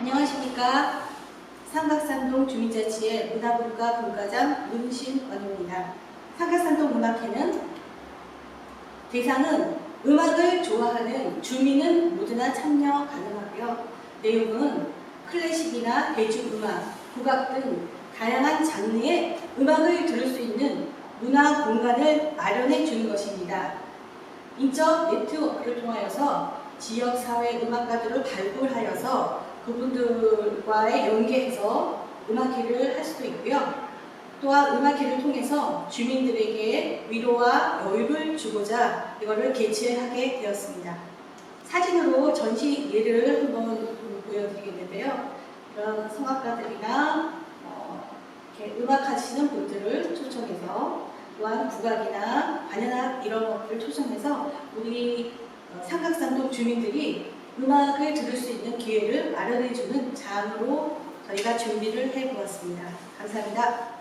안녕하십니까. 삼각산동 주민자치의 문화분과 분과장 문신원입니다. 삼각산동 음악회는 대상은 음악을 좋아하는 주민은 모두나 참여 가능하고요. 내용은 클래식이나 대중음악, 국악 등 다양한 장르의 음악을 들을 수 있는 문화 공간을 마련해 주는 것입니다. 인적 네트워크를 통하여서 지역 사회 음악가들을 발굴하여서 그분들과의 연계해서 음악회를 할 수도 있고요. 또한 음악회를 통해서 주민들에게 위로와 여유를 주고자 이거를 개최하게 되었습니다. 사진으로 전시 예를 한번 보여드리겠는데요. 이런 성악가들이나 어, 음악하시는 분들을 초청해서 또한 국악이나 반연악 이런 것들을 초청해서 우리 어, 삼각산동 주민들이 음악을 들을 수 있는 기회를 마련해주는 장으로 저희가 준비를 해보았습니다. 감사합니다.